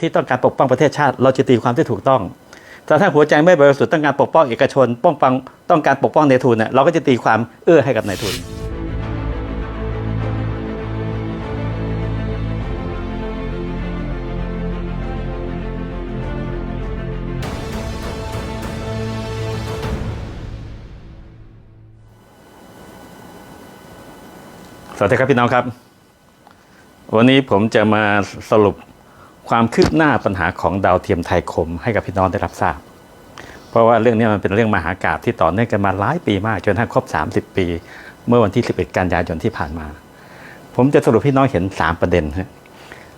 ที่ต้องการปกป้องประเทศชาติ เราจะตีความที่ถูกต้อง แต่ถ้าหัวใจไม่บริสุทธิ์ต้องการปกป้องเอกชน ป้องปังต้องการปกป้องในายทุนเนี่ยเราก็จะตีความเอื้อให้กับนายทุนสวัสดีครับพี่น้องครับ วันนี้ผมจะมาสรุป ความคืบหน้าปัญหาของดาวเทียมไทยคมให้กับพี่น้องได้รับทราบ เพราะว่าเรื่องนี้มันเป็นเรื่องมหากาพย์ที่ต่อเนื่องกันมาหลายปีมาก จนทั้งครบ 30 ปี เมื่อวันที่ 11 กันยายนที่ผ่านมา ผมจะสรุปพี่น้องเห็น 3 ประเด็นฮะ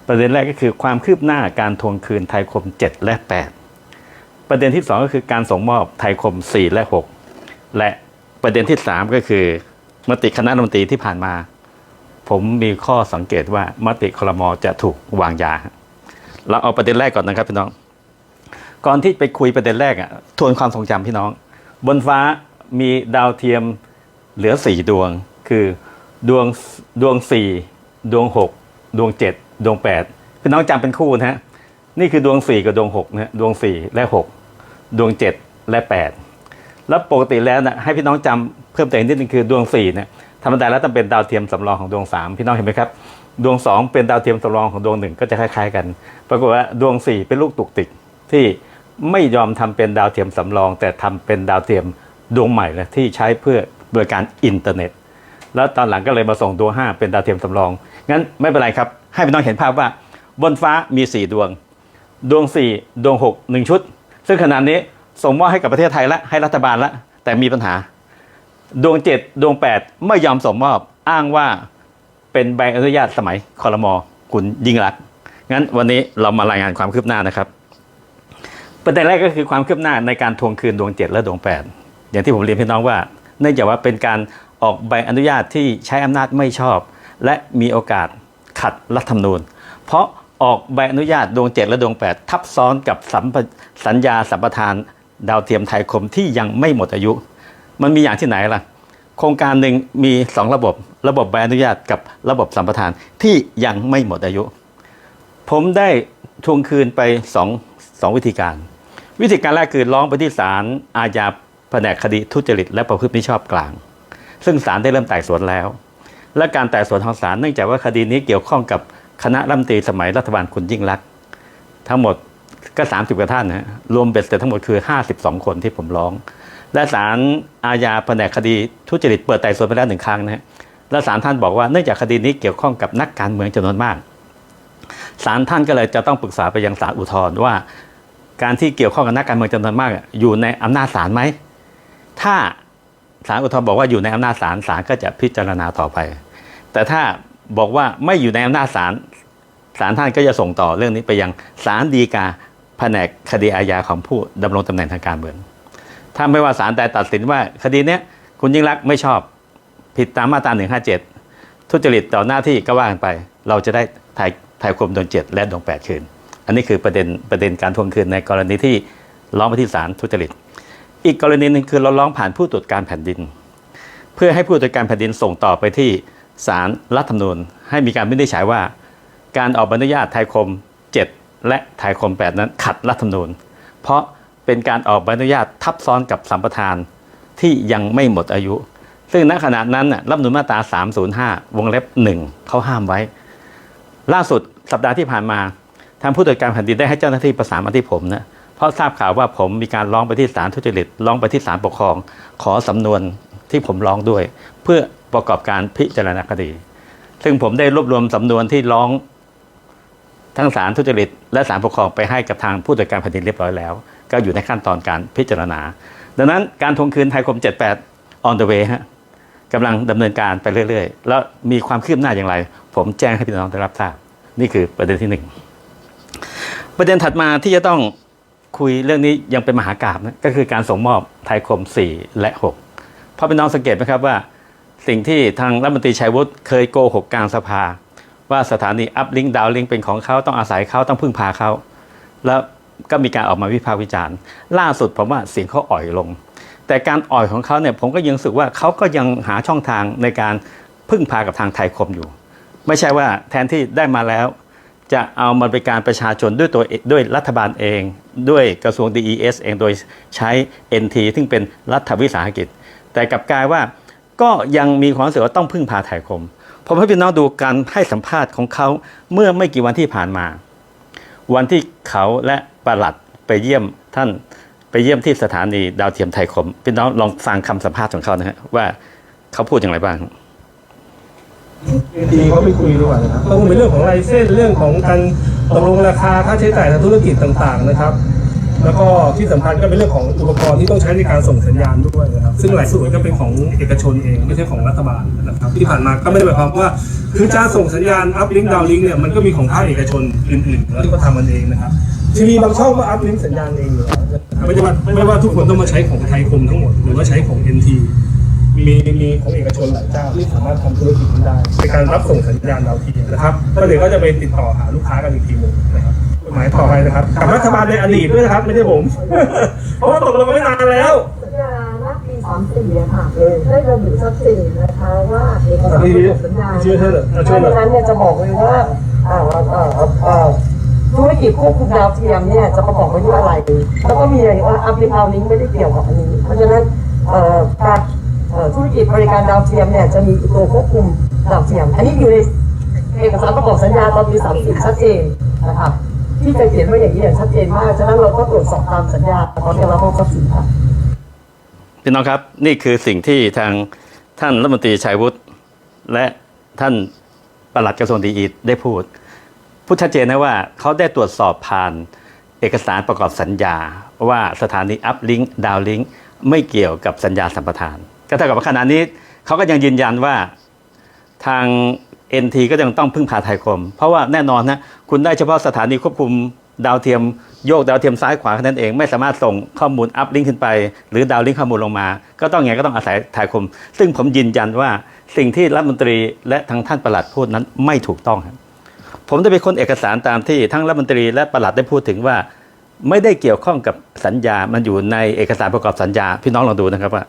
ประเด็นแรกก็คือความคืบหน้าการทวงคืนไทยคม 7 และ 8 ประเด็นที่ 2 ก็คือการส่งมอบไทยคม 4 และ 6 และประเด็นที่ 3 ก็คือมติคณะรัฐมนตรีที่ผ่านมา ผมมีข้อสังเกตว่ามติคลมจะถูกวางยา เราเอาประเด็นแรกก่อนนะครับพี่น้อง ก่อนที่ไปคุยประเด็นแรกอะทวนความทรงจำพี่น้อง บนฟ้ามีดาวเทียมเหลือสี่ดวง คือดวงดวงสี่ดวงหกดวงเจ็ดดวงแปดพี่น้องจำเป็นคู่นะฮะนี่คือดวงสี่กับดวงหกนะดวงสี่และหกดวงเจ็ดและแปดแล้วปกติแล้วนะให้พี่น้องจำเพิ่มเติมนิดนึงคือดวงสี่เนี่ยธรรมดาแล้วต้องเป็นดาวเทียมสำรองของดวงสามพี่น้องเห็นไหมครับ ดวงสองเป็นดาวเทียมสำรองของดวงหนึ่งก็จะคล้าย ๆ กัน ปรากฏว่าดวงสี่เป็นลูกตุกติกที่ไม่ยอมทำเป็นดาวเทียมสำรอง แต่ทำเป็นดาวเทียมดวงใหม่เลยที่ใช้เพื่อบริการอินเทอร์เน็ต แล้วตอนหลังก็เลยมาส่งดวงห้าเป็นดาวเทียมสำรอง งั้นไม่เป็นไรครับ ให้พี่น้องเห็นภาพว่าบนฟ้ามีสี่ดวง ดวงสี่ดวงหกหนึ่งชุด ซึ่งขนาดนี้ส่งมอบให้กับประเทศไทยและให้รัฐบาลละแต่มีปัญหา ดวงเจ็ดดวงแปดไม่ยอมส่งมอบอ้างว่า เป็นใบอนุญาตสมัยคอรมอคุณยิ่งรักงั้นวันนี้เรามารายงานความคืบหน้านะครับ ประเด็นแรกก็คือความคืบหน้าในการทวงคืนดวงเจ็ดและดวงแปดอย่างที่ผมเรียนพี่น้องว่า เนื่องจากว่าเป็นการออกใบอนุญาตที่ใช้อำนาจไม่ชอบ และมีโอกาสขัดรัฐธรรมนูญ เพราะออกใบอนุญาตดวงเจ็ดและดวงแปดทับซ้อนกับสัมปสัญญาสัมปทาน ดาวเทียมไทยคมที่ยังไม่หมดอายุ มันมีอย่างที่ไหนล่ะ โครงการหนึ่งมี 2 ระบบ ระบบใบอนุญาตกับระบบสัมปทานที่ยังไม่หมดอายุ ผมได้ทวงคืนไป2องสองวิธีการ วิธีการแรกคือร้องไปที่ศาลอาญาแผนกคดีทุจริตและประพฤติมิชอบกลาง ซึ่งศาลได้เริ่มไต่สวนแล้ว และการไต่สวนของศาลเนื่องจากว่าคดีนี้เกี่ยวข้องกับคณะรัฐมนตรีสมัยรัฐบาลคุณยิ่งรักษณ์ทั้งหมดก็ 30 กว่าท่านนะฮะรวมเบ็ดเสร็จทั้งหมดคือ 52 คนที่ผมร้อง และศาลอาญาแผนกคดีทุจริตเปิดไต่สวนไปแล้วหนึ่งครั้งนะฮะและศาลท่านบอกว่าเนื่องจากคดีนี้เกี่ยวข้องกับนักการเมืองจำนวนมากศาลท่านก็เลยจะต้องปรึกษาไปยังศาลอุทธรณ์ว่า การที่เกี่ยวข้องกับนักการเมืองจำนวนมากอะอยู่ในอำนาจศาลไหมถ้าศาลอุทธรณ์บอกว่าอยู่ในอำนาจศาลศาลก็จะพิจารณาต่อไป แต่ถ้าบอกว่าไม่อยู่ในอำนาจศาลศาลท่านก็จะส่งต่อเรื่องนี้ไปยังศาลฎีกาแผนกคดีอาญาของผู้ดำรงตำแหน่งทางการเมือง ถ้าไม่ว่าศาลใดตัดสินว่าคดีเนี้ยคุณยิ่งรักไม่ชอบผิดตามมาตรา157 ทุจริตต่อหน้าที่ก็ว่ากันไป เราจะได้ถ่ายถ่ายความดวงเจ็ดและดวงแปดคืน อันนี้คือประเด็นประเด็นการทวงคืนในกรณีที่ร้องไปที่ศาลทุจริต อีกกรณีหนึ่งคือเราร้องผ่านผู้ตรวจการแผ่นดิน เพื่อให้ผู้ตรวจการแผ่นดินส่งต่อไปที่ศาลรัฐธรรมนูญ ให้มีการวินิจฉัยว่า การออกใบอนุญาตไทยคม 7 และไทยคม 8 นั้นขัดรัฐธรรมนูญ เพราะ เป็นการออกใบอนุญาตทับซ้อนกับสัมปทานที่ยังไม่หมดอายุ ซึ่งณขณะนั้นรัฐธรรมนูมาตรา 305 วงเล็บ 1 เขาห้ามไว้ ล่าสุดสัปดาห์ที่ผ่านมา ทางผู้ตรวจการแผ่นดินได้ให้เจ้าหน้าที่ประสานมาที่ผมนะเพราะทราบข่าวว่าผมมีการร้องไปที่ศาลทุจริตร้องไปที่ศาลปกครอง ขอสำนวนที่ผมร้องด้วย เพื่อประกอบการพิจารณาคดี ซึ่งผมได้รวบรวมสำนวนที่ร้อง ทั้งศาลทุจริตและศาลปกครองไปให้กับทางผู้ตรวจการแผ่นดินเรียบร้อยแล้ว ก็อยู่ในขั้นตอนการพิจารณา ดังนั้นการทวงคืนไทยคม 78 on the way ฮะกำลังดำเนินการไปเรื่อย ๆ แล้วมีความคืบหน้าอย่างไร ผมแจ้งให้พี่น้องได้รับทราบ นี่คือประเด็นที่หนึ่งประเด็นถัดมาที่จะต้องคุยเรื่องนี้ยังเป็นมหากราบนะก็คือการส่งมอบไทยคม 4 และ 6 เพราะพี่น้องสังเกตไหมครับว่า สิ่งที่ทางรัฐมนตรีชัยวุฒิเคยโกหกกลางสภา ว่าสถานีอัพลิงก์ดาวลิงก์เป็นของเขาต้องอาศัยเขาต้องพึ่งพาเขา แล้วก็มีการออกมาวิพากษ์วิจารณ์ ล่าสุดผมว่าเสียงเขาอ่อยลง แต่การอ่อยของเขาเนี่ยผมก็ยังรู้สึกว่าเขาก็ยังหาช่องทางในการพึ่งพากับทางไทยคมอยู่ ไม่ใช่ว่าแทนที่ได้มาแล้ว จะเอามาบริการประชาชนด้วยตัวด้วยรัฐบาลเอง ด้วยกระทรวง DES เองโดยใช้ NT ซึ่งเป็นรัฐวิสาหกิจ แต่กลับกลายว่าก็ยังมีความรู้สึกว่าต้องพึ่งพาไทยคม ผมให้พี่น้องดูการให้สัมภาษณ์ของเขาเมื่อไม่กี่วันที่ผ่านมา วันที่เขาและประหลัดไปเยี่ยมท่านไปเยี่ยมที่สถานีดาวเทียมไทยคม พี่น้องลองฟังคำสัมภาษณ์ของเขานะฮะว่าเขาพูดอย่างไรบ้างดีเขาไปคุยดีกว่านะครับต้องเป็นเรื่องของลายเส้นเรื่องของการตกลงราคาค่าใช้จ่ายทางธุรกิจต่าง ๆ นะครับ แล้วก็ที่สำคัญก็เป็นเรื่องของอุปกรณ์ที่ต้องใช้ในการส่งสัญญาณด้วยนะครับซึ่งหลายส่วนก็เป็นของเอกชนเองไม่ใช่ของรัฐบาลนะครับที่ผ่านมาก็ไม่ได้หมายความว่าคือการส่งสัญญาณอัพลิงก์ดาวลิงก์เนี่ยมันก็มีของภาคเอกชนอื่นๆแล้วที่เขาทำมันเองนะครับทีวีบางช่องก็อัพลิงก์สัญญาณเองอยู่แล้วนะครับไม่ว่าไม่ว่าทุกคนต้องมาใช้ของไทยคมทั้งหมดหรือว่าใช้ของ NT มีมีของเอกชนหลายเจ้าที่สามารถทำธุรกิจนี้ได้ในการรับส่งสัญญาณดาวเทียมนะครับก็เดี๋ยวก็จะไปติดต่อหาลูกค้ากันอีกทีหนึ่งนะครับ หมายต่อไปนะครับกับรัฐบาลในอดีตด้วยนะครับไม่ใช่ผม เพราะว่าตกลงกันไม่นานแล้วสัญญาณปี34อะค่ะได้ระบุชัดเจนนะคะว่าเอกสารระบบสัญญาเชื่อเถอะเชื่อเถดัอะงนั้นเนี่ยจะบอกเลยว่าอ่าเอ่อเอ่อเอ่อธุรกิจควบคุมดาวเทียมเนี่ยจะประกอบไปด้วยอะไร แล้วก็มีอะไรว่าอัพลิงดาวลิงไม่ได้เกี่ยวกับอันนี้ เพราะฉะนั้นเอ่อการเอ่อธุรกิจบริการดาวเทียมเนี่ยจะมีตัวควบคุมดาวเทียม อันนี้อยู่ในเอกสารประกอบสัญญาตอนปี30ชัดเจนนะคะ ที่จะเขียนไว้อย่างนี้อย่างชัดเจนมาก ฉะนั้นเราก็ตรวจสอบตามสัญญาตอนที่เราต้องทรัพย์สินค่ะพี่น้องครับนี่คือสิ่งที่ทางท่านรัฐมนตรีชัยวุฒิและท่านปลัดกระทรวงดีอีได้พูด พูดชัดเจนนะว่าเขาได้ตรวจสอบผ่านเอกสารประกอบสัญญา ว่าสถานีอัพลิงก์ดาวลิงก์ไม่เกี่ยวกับสัญญาสัมปทาน ก็เท่ากับว่าขณะนี้เขาก็ยังยืนยันว่าทาง NT ก็ยังต้องพึ่งพาไทยคม เพราะว่าแน่นอนนะคุณได้เฉพาะสถานีควบคุมดาวเทียมโยกดาวเทียมซ้ายขวาแค่นั้นเองไม่สามารถส่งข้อมูลอัพลิงก์ขึ้นไป หรือดาวลิงก์ข้อมูลลงมา ก็ต้องไงก็ต้องอาศัยไทยคม ซึ่งผมยืนยันว่าสิ่งที่รัฐมนตรีและทางท่านประหลัดพูดนั้นไม่ถูกต้องครับผมได้ไปค้นเอกสารตามที่ทั้งรัฐมนตรีและประหลัดได้พูดถึงว่า ไม่ได้เกี่ยวข้องกับสัญญา มันอยู่ในเอกสารประกอบสัญญาพี่น้องลองดูนะครับว่า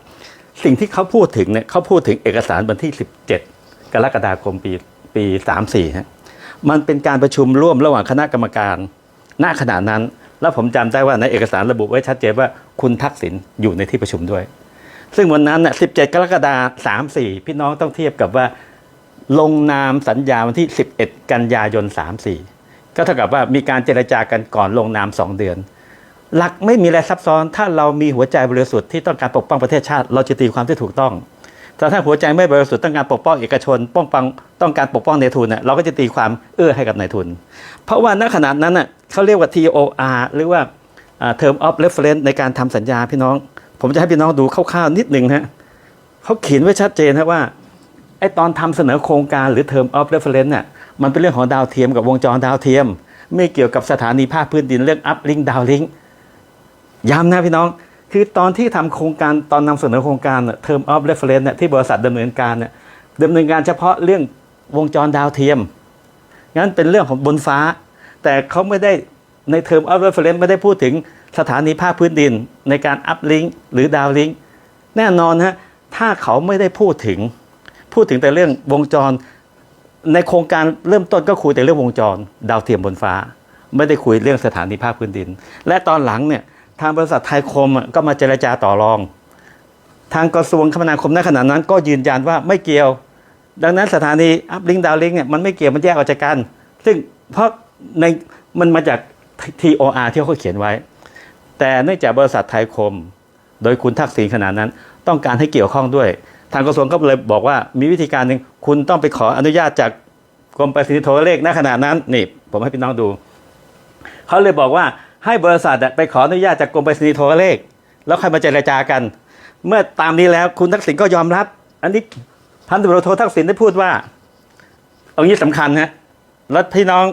สิ่งที่เขาพูดถึงเนี่ยเขาพูดถึงเอกสารวันที่ 17 กรกฎาคมปี ปี 34ฮะมันเป็นการประชุมร่วมระหว่างคณะกรรมการ ณขณะนั้น แล้วผมจำได้ว่าในเอกสารระบุไว้ชัดเจนว่าคุณทักษิณอยู่ในที่ประชุมด้วย ซึ่งวันนั้นน่ะ17 กรกฎาคม34 พี่น้องต้องเทียบกับว่าลงนามสัญญาวันที่ 11 กันยายน 34 ก็เท่ากับว่ามีการเจรจากันก่อนลงนาม 2 เดือน หลักไม่มีอะไรซับซ้อน ถ้าเรามีหัวใจบริสุทธิ์ที่ต้องการปกป้องประเทศชาติ เราจะตีความที่ถูกต้อง แต่ถ้าหัวใจไม่บริสุทธิ์ต้องการปกป้องเอกชน ป้องปังต้องการปกป้องในายทุนน่ะเราก็จะตีความเอื้อให้กับนายทุน เพราะว่าณขณะนั้นน่ะเขาเรียกว่า TOR หรือว่า Term of Reference ในการทำสัญญาพี่น้อง ผมจะให้พี่น้องดูคร่าวๆนิดหนึ่งฮะเขาเขียนไว้ชัดเจนนะว่าไอ้ตอนทำเสนอโครงการหรือ Term of Reference น่ะมันเป็นเรื่องของดาวเทียมกับวงจรดาวเทียม ไม่เกี่ยวกับสถานีภาคพื้นดินเรื่อง uplink downlink ย้ำนะพี่น้อง คือตอนที่ทำโครงการตอนนำเสนอโครงการน่ะ Term of Reference น่ะที่บริษัทดำเนินการน่ะดำเนินการเฉพาะเรื่องวงจรดาวเทียม งั้นเป็นเรื่องของบนฟ้า แต่เขาไม่ได้ใน Term of Reference ไม่ได้พูดถึงสถานีภาคพื้นดิน ในการ uplink หรือ downlink แน่นอนฮะถ้าเขาไม่ได้พูดถึง พูดถึงแต่เรื่องวงจร ในโครงการเริ่มต้นก็คุยแต่เรื่องวงจร ดาวเทียมบนฟ้า ไม่ได้คุยเรื่องสถานีภาคพื้นดิน และตอนหลังเนี่ย ทางบริษัทไทยคมก็มาเจรจาต่อรอง ทางกระทรวงคมนาคมในขณะนั้น ก็ยืนยันว่าไม่เกี่ยว ดังนั้นสถานีอัพลิงดาวลิงเนี่ยมันไม่เกี่ยวมันแยกออกจากกัน ซึ่งเพราะในมันมาจาก TOR ที่เขาเขียนไว้ แต่เนื่องจากบริษัทไทยคม โดยคุณทักษิณขนาดนั้น ต้องการให้เกี่ยวข้องด้วย ทางกระทรวงก็เลยบอกว่ามีวิธีการหนึ่งคุณต้องไปขออนุญาตจากกรมปรษณีย์โทรเลขณขณะนั้นนี่ผมให้พี่น้องดูเขาเลยบอกว่า ให้บริษัทไปขออนุญาตจากกรมไปรษณีย์โทรเลข แล้วใค่อยมาเจรจากัน เมื่อตามนี้แล้วคุณทักษิณก็ยอมรับ อันนี้พันตำรวจโททักษิณได้พูดว่าเอางี้สำคัญฮะแล้วพี่น้อง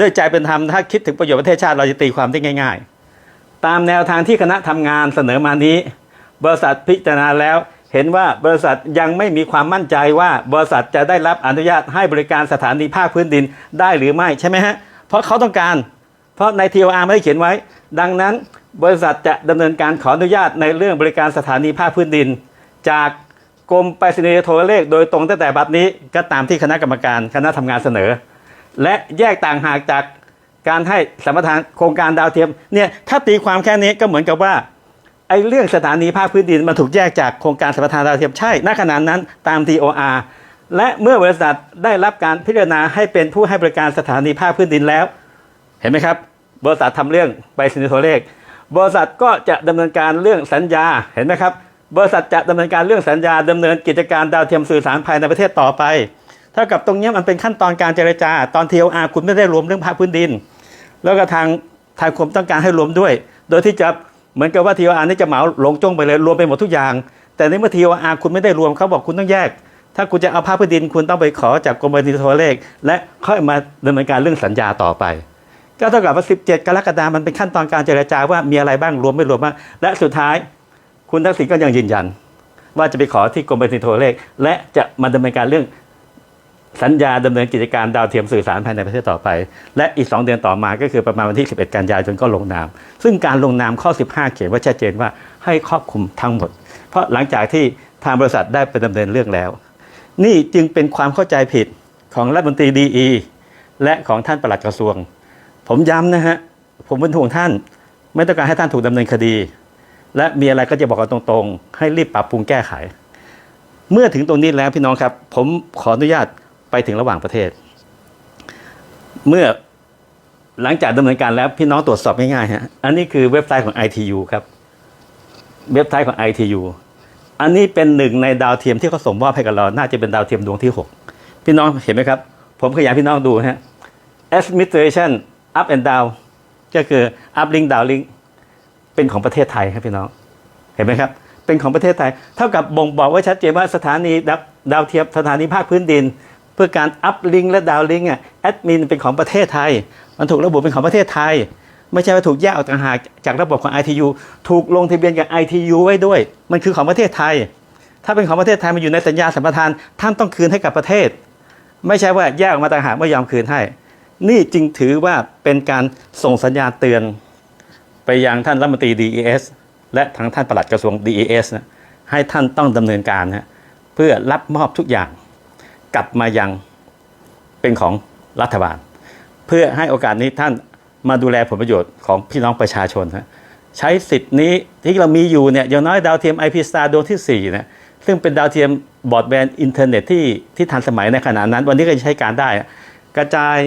ด้วยใจเป็นธรรมถ้าคิดถึงประโยชน์ประเทศชาติเราจะตีความได้ง่าย ๆ ตามแนวทางที่คณะทำงานเสนอมานี้ บริษัทพิจารณาแล้วเห็นว่าบริษัทยังไม่มีความมั่นใจว่าบริษัทจะได้รับอนุญาตให้บริการสถานีภาคพื้นดินได้หรือไม่ใช่ไหมฮะ เพราะเขาต้องการ เพราะใน TOR ไม่ได้เขียนไว้ ดังนั้นบริษัทจะดำเนินการขออนุญาตในเรื่องบริการสถานีภาคพื้นดิน จากกรมไปรษณีย์โทรเลข โดยตรงตั้งแต่บัดนี้ก็ตามที่คณะกรรมการคณะทำงานเสนอ และแยกต่างหากจากการให้สัมปทานโครงการดาวเทียมเนี่ยถ้าตีความแค่นี้ก็เหมือนกับว่าไอ้เรื่องสถานีภาคพื้นดินมันถูกแยกจากโครงการสัมปทานดาวเทียมใช่ณขณะนั้นตาม TOR และเมื่อบริษัทได้รับการพิจารณาให้เป็นผู้ให้บริการสถานีภาคพื้นดินแล้ว ห็นไหมครับ บริษัททำเรื่องไปสินิโทรเลข บริษัทก็จะดำเนินการเรื่องสัญญาเห็นไหมครับ บริษัทจะดำเนินการเรื่องสัญญาดำเนินกิจการดาวเทียมสื่อสารภายในประเทศต่อไปเท่ากับตรงนี้มันเป็นขั้นตอนการเจรจา ตอน TOR คุณไม่ได้รวมเรื่องภาคพื้นดิน แล้วก็ทางทางกรมต้องการให้รวมด้วย โดยที่จะเหมือนกับว่า TOR นี่จะเหมาลงจ้งไปเลยรวมไปหมดทุกอย่าง แต่ในเมื่อ TOR คุณไม่ได้รวมเขาบอกคุณต้องแยก ถ้าคุณจะเอาภาคพื้นดินคุณต้องไปขอจากกรมบัญชีโทรเลข และค่อยมาดำเนินการเรื่องสัญญาต่อไป ก็เท่ากับว่า 17 กรกฎาคมมันเป็นขั้นตอนการเจรจาว่ามีอะไรบ้างรวมไม่รวมบ้างและสุดท้ายคุณทักษิณก็ยังยืนยัน ว่าจะไปขอที่กรมบัญชีโทรเลข และจะมาดำเนินการเรื่องสัญญาดำเนินกิจการดาวเทียมสื่อสารภายในประเทศต่อไป และอีก 2 เดือนต่อมาก็คือประมาณวันที่ 11 กันยายนก็ลงนาม ซึ่งการลงนามข้อ 15 เขียนว่าชัดเจนว่าให้ครอบคลุมทั้งหมด เพราะหลังจากที่ทางบริษัทได้ไปดำเนินเรื่องแล้ว นี่จึงเป็นความเข้าใจผิดของรัฐมนตรีดีอีและของท่านปลัดกระทรวง ผมย้ำนะฮะ ผมเป็นห่วงท่าน ไม่ต้องการให้ท่านถูกดำเนินคดี และมีอะไรก็จะบอกกันตรงๆ ให้รีบปรับปรุงแก้ไข เมื่อถึงตรงนี้แล้วพี่น้องครับ ผมขออนุญาตไปถึงระหว่างประเทศ เมื่อหลังจากดำเนินการแล้วพี่น้องตรวจสอบง่ายๆฮะอันนี้คือเว็บไซต์ของ ITU ครับ เว็บไซต์ของ ITU อันนี้เป็นหนึ่งในดาวเทียมที่เขาส่งมอบให้กับเรา น่าจะเป็นดาวเทียมดวงที่ 6 พี่น้องเห็นไหมครับ ผมขยายพี่น้องดูฮะ administration up and down ก็คือ up link down link เป็นของประเทศไทยครับพี่น้อง เห็นไหมครับ เป็นของประเทศไทย เท่ากับบ่งบอกไว้ชัดเจนว่าสถานีดาวดาวเทียมสถานีภาคพื้นดิน เพื่อการอัพลิงและดาวลิงอะแอดมินเป็นของประเทศไทย มันถูกระบุเป็นของประเทศไทย ไม่ใช่ว่าถูกแยกออกต่างหากจากระบบของ ITU ถูกลงทะเบียนกับ ITU ไว้ด้วย มันคือของประเทศไทย ถ้าเป็นของประเทศไทยมันอยู่ในสัญญาสัมปทานท่านต้องคืนให้กับประเทศ ไม่ใช่ว่าแยกออกมาต่างหากไม่ยอมคืนให้ นี่จึงถือว่าเป็นการส่งสัญญาณเตือน ไปยังท่านรัฐมนตรี DES และทางท่านปลัดกระทรวง DES นะให้ท่านต้องดำเนินการนะเพื่อรับมอบทุกอย่างกลับมายังเป็นของรัฐบาล เพื่อให้โอกาสนี้ท่านมาดูแลผลประโยชน์ของพี่น้องประชาชนนะใช้สิทธิ์นี้ที่เรามีอยู่เนี่ยอย่างน้อยดาวเทียม IP Star ดวงที่4นะซึ่งเป็นดาวเทียมบอร์ดแบนด์อินเทอร์เน็ตที่ที่ทันสมัยในขณะนั้น วันนี้ก็ใช้การได้ กระจาย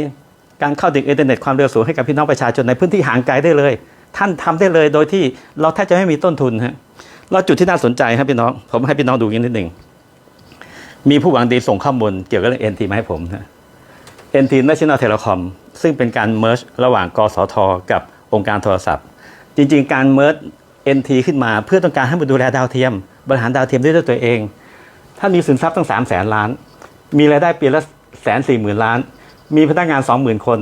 การเข้าถึงอินเทอร์เน็ตความเร็วสูงให้กับพี่น้องประชาชนในพื้นที่ห่างไกลได้เลย ท่านทำได้เลยโดยที่เราแทบจะไม่มีต้นทุนฮะแล้วจุดที่น่าสนใจครับพี่น้องผมให้พี่น้องดูอย่งนิดหนึ่งมีผู้หวังดีส่งข้อมูลเกี่ยวกับเรื่อง NT มาให้ผมนะ NT National Telecom ซึ่งเป็นการเมิร์ชระหว่างกสทกับองค์การโทรศัพท์ จริงๆ การเมิร์ช NT ขึ้นมาเพื่อต้องการให้มาดูแลดาวเทียม บริหารดาวเทียมด้วยตัวเอง ถ้ามีสินทรัพย์ตั้ง3 0 0แสนล้าน มีรายได้ปีละแสนสี่หมื่นล้าน มีพนักงาน 20,000 คน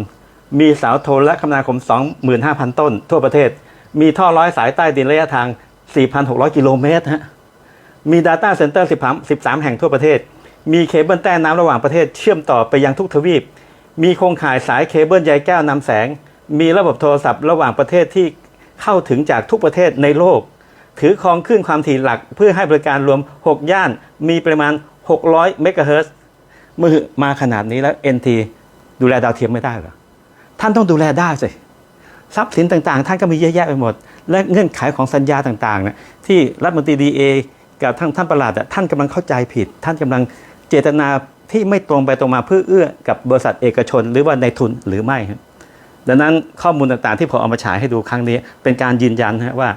มีเสาโทรและคมนาคม 25,000 ต้น ทั่วประเทศ มีท่อร้อยสายใต้ดินระยะทาง 4,600 กิโลเมตรฮะ มี Data Center 13 13 แห่งทั่วประเทศ มีเคเบิลใต้น้ำระหว่างประเทศเชื่อมต่อไปยังทุกทวีป มีโครงข่ายสายเคเบิลใยแก้วนำแสง มีระบบโทรศัพท์ระหว่างประเทศที่เข้าถึงจากทุกประเทศในโลก ถือครองคลื่นความถี่หลักเพื่อให้บริการรวม 6 ย่าน มีปริมาณ 600 เมกะเฮิรตซ์มือมาขนาดนี้แล้ว NT ดูแลดาวเทียมไม่ได้เหรอท่านต้องดูแลได้สิทรัพย์สินต่างๆ ท่านก็มีเยอะแยะไปหมด และเงื่อนไขของสัญญาต่างๆนะที่รัฐมนตรีดีเอกับท่านท่านประหลัดท่านกำลังเข้าใจผิด ท่านกำลังเจตนาที่ไม่ตรงไปตรงมาเพื่อเอื้อกับบริษัทเอกชน หรือว่าในทุนหรือไม่ครับดังนั้นข้อมูลต่างๆ ที่ผมเอามาฉายให้ดูครั้งนี้ เป็นการยืนยันนะว่า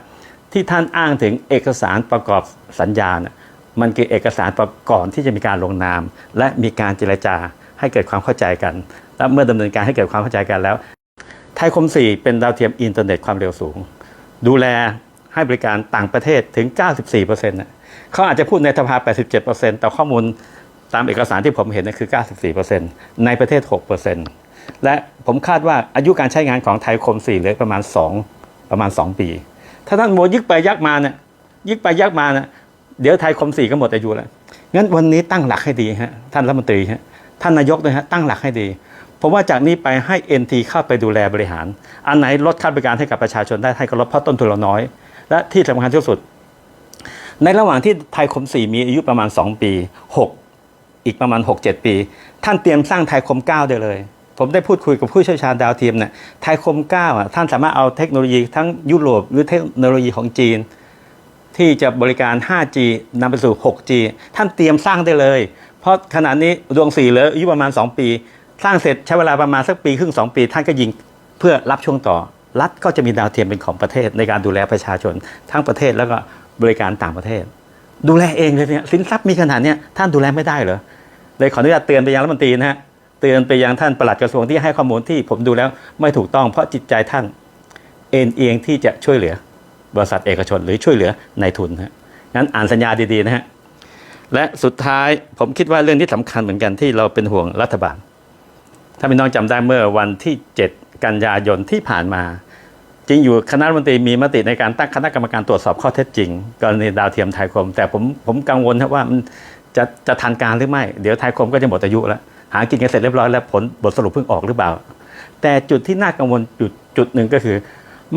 ที่ท่านอ้างถึงเอกสารประกอบสัญญานะมันคือเอกสารประกอนที่จะมีการลงนาม และมีการเจรจาให้เกิดความเข้าใจกัน และเมื่อดำเนินการให้เกิดความเข้าใจกันแล้ว ไทยคม 4 เป็นดาวเทียมอินเทอร์เน็ตความเร็วสูง ดูแลให้บริการต่างประเทศถึง 94%นะเขาอาจจะพูดในสภา 87%แต่ข้อมูลตามเอกสารที่ผมเห็นนะคือ 94%ในประเทศ 6%และผมคาดว่าอายุการใช้งานของไทยคม 4 เหลือประมาณ 2 ประมาณ 2 ปี ถ้าท่านโมยึกไปยักมาเนี่ยยึกไปยักมาเนี่ยเดี๋ยวไทยคม 4 ก็หมดอายุแล้วงั้นวันนี้ตั้งหลักให้ดีฮะท่านรัฐมนตรีฮะท่านนายกด้วยฮะตั้งหลักให้ดี ผมว่าจากนี้ไปให้ NT เข้าไปดูแลบริหาร อันไหนลดค่าบริการให้กับประชาชนได้ให้ก็ลดเพราะต้นทุนเราน้อย และที่สำคัญที่สุด ในระหว่างที่ไทยคม 4 มีอายุประมาณ 2 ปี 6 อีกประมาณ 6-7 ปี ท่านเตรียมสร้างไทยคม 9 ได้เลยผมได้พูดคุยกับผู้เชี่ยวชาญดาวเทียมเนี่ยไทยคม9อะท่านสามารถเอาเทคโนโลยีทั้งยุโรปหรือเทคโนโลยีของจีน ที่จะบริการ 5G นำไปสู่ 6G ท่านเตรียมสร้างได้เลย เพราะขณะนี้ดวงสี่เหลืออายุประมาณ 2 ปี สร้างเสร็จใช้เวลาประมาณสักปีครึ่ง2ปี ท่านก็ยิงเพื่อรับช่วงต่อ รัฐก็จะมีดาวเทียมเป็นของประเทศในการดูแลประชาชน ทั้งประเทศแล้วก็บริการต่างประเทศ ดูแลเองเลยเนี่ยสินทรัพย์มีขนาดเนี้ยท่านดูแลไม่ได้เหรอเลยขออนุญาตเตือนไปยังรัฐมนตรีนะฮะเตือนไปยังท่านปลัดกระทรวงที่ให้ข้อมูลที่ผมดูแล้วไม่ถูกต้องเพราะจิตใจท่านเอ็นเอียงที่จะช่วยเหลือบริษัทเอกชนหรือช่วยเหลือนายทุนฮะงั้นอ่านสัญญาดีๆนะฮะและสุดท้ายผมคิดว่าเรื่องที่สำคัญเหมือนกันที่เราเป็นห่วงรัฐบาล ถ้าพี่น้องจำได้เมื่อวันที่ 7 กันยายนที่ผ่านมา จริงอยู่คณะรัฐมนตรีมีมติในการตั้งคณะกรรมการตรวจสอบข้อเท็จจริง กรณีดาวเทียมไทยคม แต่ผมผมกังวลครับว่ามันจะจะทันการหรือไม่เดี๋ยวไทยคมก็จะหมดอายุแล้วหากินกันเสร็จเรียบร้อยแล้วผลบทสรุปเพิ่งออกหรือเปล่า แต่จุดที่น่ากังวลจุดจุดหนึ่งก็คือ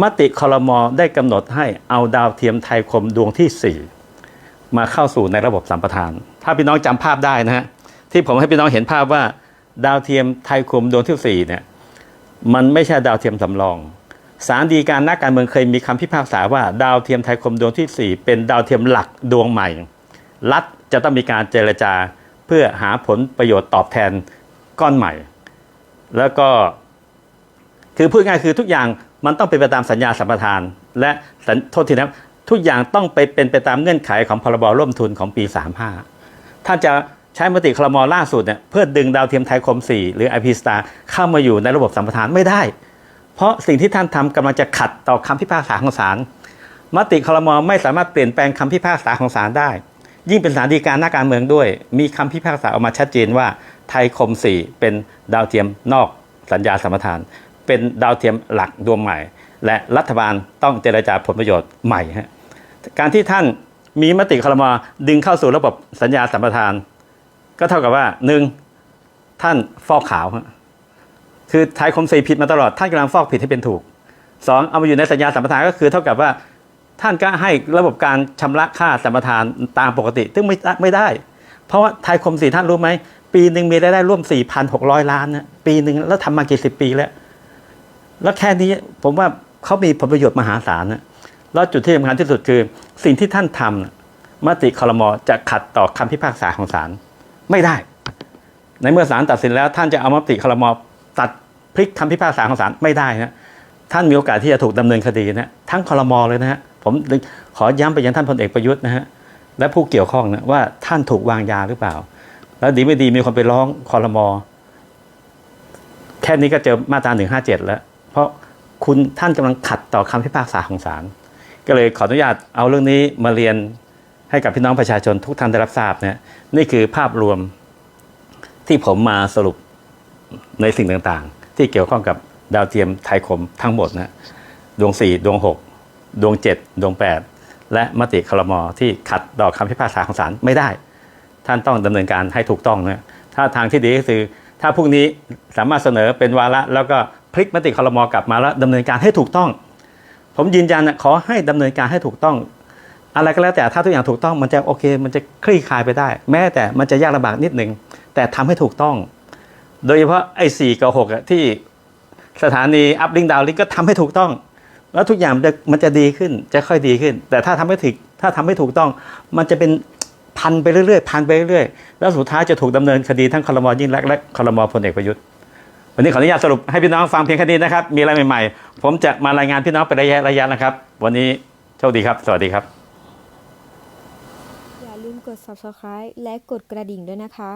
มติคอรมอได้กำหนดให้เอาดาวเทียมไทยคมดวงที่ 4 มาเข้าสู่ในระบบสัมปทาน ถ้าพี่น้องจำภาพได้นะฮะที่ผมให้พี่น้องเห็นภาพว่า ดาวเทียมไทยคมดวงที่4เนี่ยมันไม่ใช่ดาวเทียมสำรองสารดีการนักการเมืองเคยมีคำพิพากษาว่า ดาวเทียมไทยคมดวงที่ 4 เป็นดาวเทียมหลักดวงใหม่ รัฐจะต้องมีการเจรจาเพื่อหาผลประโยชน์ตอบแทนก้อนใหม่ แล้วก็คือพูดง่ายคือทุกอย่างมันต้องเป็นไปตามสัญญาสัมปทาน และโทษทีนะทุกอย่างต้องไปเป็นไปตามเงื่อนไขของพรบร่วมทุนของปี 35 ถ้าจะ ใช้มติคลมอล่าสุดเนี่ยเพื่อดึงดาวเทียมไทยคม 4 หรือ IP Star เข้ามาอยู่ในระบบสัมปทานไม่ได้ เพราะสิ่งที่ท่านทำกำลังจะขัดต่อคำพิพากษาของศาลมติคลมอไม่สามารถเปลี่ยนแปลงคำพิพากษาของศาลได้ ยิ่งเป็นศาลฎีการนักการเมืองด้วย มีคำพิพากษาออกมาชัดเจนว่าไทยคม 4 เป็นดาวเทียมนอกสัญญาสัมปทาน เป็นดาวเทียมหลักดวงใหม่ และรัฐบาลต้องเจรจาผลประโยชน์ใหม่ฮะการที่ท่านมีมติคลมดึงเข้าสู่ระบบสัญญาสัมปทาน ก็เท่ากับว่าหนึ่งท่านฟอกขาว คือไทยคมสีผิดมาตลอดท่านกำลังฟอกผิดให้เป็นถูกสองเอามาอยู่ในสัญญาสัมปทานก็คือเท่ากับว่าท่านก็ให้ระบบการชำระค่าสัมปทานตามปกติ ซึ่งไม่ไม่ได้ เพราะว่าไทยคมสีท่านรู้ไหม ปีหนึ่งมีรายได้ร่วม 4,600 ล้านนะปีหนึ่งแล้วทำมากี่สิบปีแล้ว แล้วแค่นี้ผมว่าเขามีผลประโยชน์มหาศาลนะแล้วจุดที่สำคัญที่สุดคือ สิ่งที่ท่านทำมติคลมอจะขัดต่อคำพิพากษาของศาล ไม่ได้ ในเมื่อศาลตัดสินแล้ว ท่านจะเอามติคลมอตัดพลิกคำพิพากษาของศาลไม่ได้นะท่านมีโอกาสที่จะถูกดำเนินคดีนะทั้งคลมอเลยนะฮะผมขอย้ำไปยังท่านพลเอกประยุทธ์นะฮะและผู้เกี่ยวข้องนะว่าท่านถูกวางยาหรือเปล่า แล้วดีไม่ดีมีคนไปร้องคอรมอแค่นี้ก็เจอมาตราหนึ่งห้าเจ็ดแล้ว เพราะคุณท่านกำลังขัดต่อคำพิพากษาของศาลก็เลยขออนุญาตเอาเรื่องนี้มาเรียน ให้กับพี่น้องประชาชนทุกท่านได้รับทราบนะนี่คือภาพรวมที่ผมมาสรุปในสิ่งต่างๆ ที่เกี่ยวข้องกับดาวเทียมไทยคมทั้งหมดนะดวง 4 ดวง 6 ดวง 7 ดวง 8 และมติคลมอที่ขัดต่อคำพิพากษาของศาลไม่ได้ ท่านต้องดำเนินการให้ถูกต้องนะถ้าทางที่ดีก็คือ ถ้าพรุ่งนี้สามารถเสนอเป็นวาระ แล้วก็พลิกมติคลมอกลับมาแล้วดำเนินการให้ถูกต้อง ผมยืนยันนะขอให้ดำเนินการให้ถูกต้อง อะไรก็แล้วแต่ถ้าทุกอย่างถูกต้องมันจะโอเค มันจะคลี่คลายไปได้ แม้แต่มันจะยากลำบากนิดหนึ่งแต่ทำให้ถูกต้อง โดยเฉพาะไอ้สี่กับหกที่สถานีอัพลิงดาวลิงก็ทำให้ถูกต้อง แล้วทุกอย่างมันจะดีขึ้นจะค่อยดีขึ้น แต่ถ้าทำไม่ถูกถ้าทำไม่ถูกต้อง มันจะเป็นพันไปเรื่อยๆพันไปเรื่อยๆแล้วสุดท้ายจะถูกดำเนินคดีทั้งคลมยิ่งรักและคลมพลเอกประยุทธ์วันนี้ขออนุญาตสรุปให้พี่น้องฟังเพียงแค่นี้นะครับ มีอะไรใหม่ๆ ผมจะมารายงานพี่น้องเป็นระยะระยะนะครับ วันนี้โชคดีครับ สวัสดีครับ ด subscribe และกดกระดิ่งด้วยนะคะ